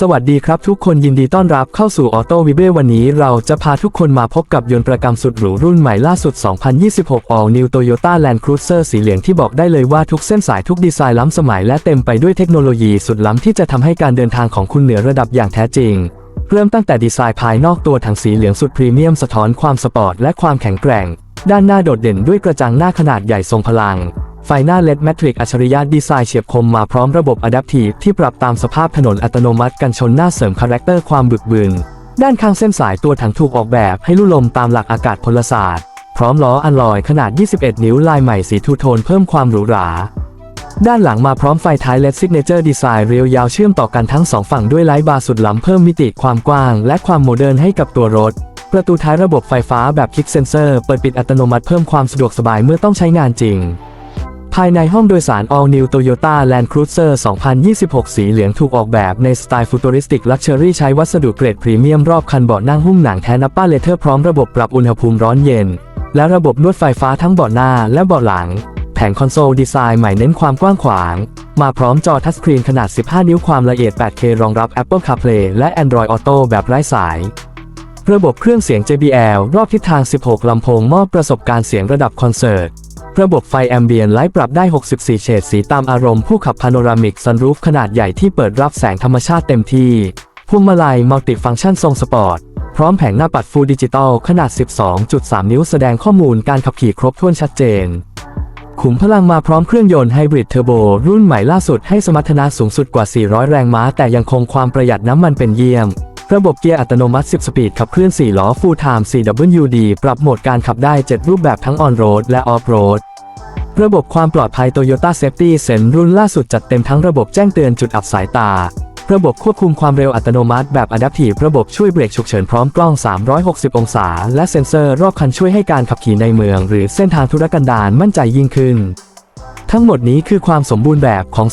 สวัสดีครับทุกคนยินดีต้อนรับเข้าสู่ออโต้วิเบวันนี้เราจะพาทุกคนมาพบกับยนต์ประกำสุดหรูรุ่นใหม่ล่าสุด 2026 All New Toyota Land Cruiser สีเหลืองที่บอกได้เลยว่าทุกเส้นสายทุกดีไซน์ล้ำสมัยและเต็มไปด้วยเทคโนโลยีสุดล้ำที่จะทำให้การเดินทางของคุณเหนือระดับอย่างแท้จริง เริ่มตั้งแต่ดีไซน์ภายนอกตัวถังสีเหลืองสุดพรีเมียมสะท้อนความสปอร์ตและความแข็งแกร่ง ด้านหน้าโดดเด่นด้วยกระจังหน้าขนาดใหญ่ทรงพลัง ไฟหน้า LED Matrix อัจฉริยะดีไซน์เฉียบคมมาพร้อมระบบ Adaptive ที่ปรับตามสภาพถนนอัตโนมัติกันชนหน้าเสริมคาแรคเตอร์ความบึกบึน ด้านข้างเส้นสายตัวถังถูกออกแบบให้ลู่ลมตามหลักอากาศพลศาสตร์ พร้อมล้ออัลลอยขนาด 21 นิ้วลายใหม่สีทูโทนเพิ่มความหรูหรา ด้านหลังมาพร้อมไฟท้าย LED Signature Design เรียวยาวเชื่อมต่อกันทั้งสองฝั่งด้วยไลท์บาร์สุดล้ำเพิ่มมิติความกว้าง และความโมเดิร์นให้กับตัวรถ ประตูท้ายระบบไฟฟ้าแบบคลิกเซนเซอร์เปิดปิดอัตโนมัติเพิ่มความสะดวกสบายเมื่อต้องใช้งานจริง ภายในห้องโดยสาร All New Toyota Land Cruiser 2026 สีเหลืองถูกออกแบบในสไตล์ฟูตูริสติกลักชัวรี่ใช้วัสดุเกรดพรีเมียมรอบคันเบาะนั่งหุ้มหนังแท้นับป้าเลเทอร์พร้อมระบบปรับอุณหภูมิร้อนเย็น และระบบนวดไฟฟ้าทั้งเบาะหน้าและเบาะหลัง แผงคอนโซลดีไซน์ใหม่เน้นความกว้างขวาง มาพร้อมจอทัชสกรีนขนาด 15 นิ้วความละเอียด 8K รองรับ Apple CarPlay และ Android Auto แบบไร้สายระบบเครื่องเสียง JBL รอบทิศทาง 16 ลำโพงมอบประสบการณ์เสียงระดับคอนเสิร์ต ระบบไฟแอมเบียนไลท์ปรับได้ 64 เฉดสีตามอารมณ์ผู้ขับพาโนรามิกซันรูฟขนาดใหญ่ที่เปิดรับแสงธรรมชาติเต็มที่พวงมาลัยมัลติฟังก์ชันทรงสปอร์ต พร้อมแผงหน้าปัดฟูลดิจิตอลขนาด 12.3 นิ้วแสดงข้อมูลการขับขี่ครบถ้วนชัดเจน ขุมพลังมาพร้อมเครื่องยนต์ไฮบริดเทอร์โบรุ่นใหม่ล่าสุดให้สมรรถนะสูงสุดกว่า 400 แรงม้า แต่ยังคงความประหยัดน้ำมันเป็นเยี่ยม ระบบเกียร์อัตโนมัติ 10 สปีดขับเคลื่อน 4 ล้อ Full Time CWD ปรับโหมดการขับได้ 7 รูปแบบทั้งออนโรดและออฟโรดระบบความปลอดภัย Toyota Safety Sense รุ่นล่าสุดจัดเต็มทั้งระบบแจ้งเตือนจุดอับสายตา ระบบควบคุมความเร็วอัตโนมัติแบบ Adaptive ระบบช่วยเบรกฉุกเฉินพร้อมกล้อง 360 องศา และเซ็นเซอร์รอบคันช่วยให้การขับขี่ในเมือง หรือเส้นทางธุรกันดารมั่นใจยิ่งขึ้น ทั้งหมดนี้คือความสมบูรณ์แบบของ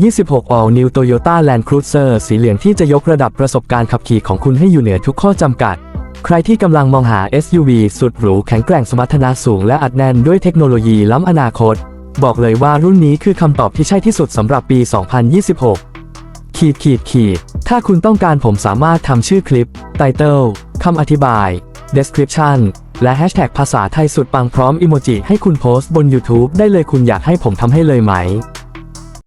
2026 All New Toyota Land Cruiser สีเหลืองที่จะยกระดับประสบการณ์ขับขี่ของคุณให้อยู่เหนือทุกข้อจำกัด ใครที่กำลังมองหา SUV สุดหรูแข็งแกร่งสมรรถนะสูงและอัดแน่นด้วยเทคโนโลยีล้ำอนาคต บอกเลยว่ารุ่นนี้คือคำตอบที่ใช่ที่สุดสำหรับปี 2026 ขีดขีดขีดถ้าคุณต้องการผมสามารถทำชื่อคลิปไตเติลคำอธิบาย description และแฮชแท็กภาษาไทยสุดปังพร้อมอิโมจิให้คุณโพสต์บน YouTube ได้เลยคุณอยากให้ผมทำให้เลยไหม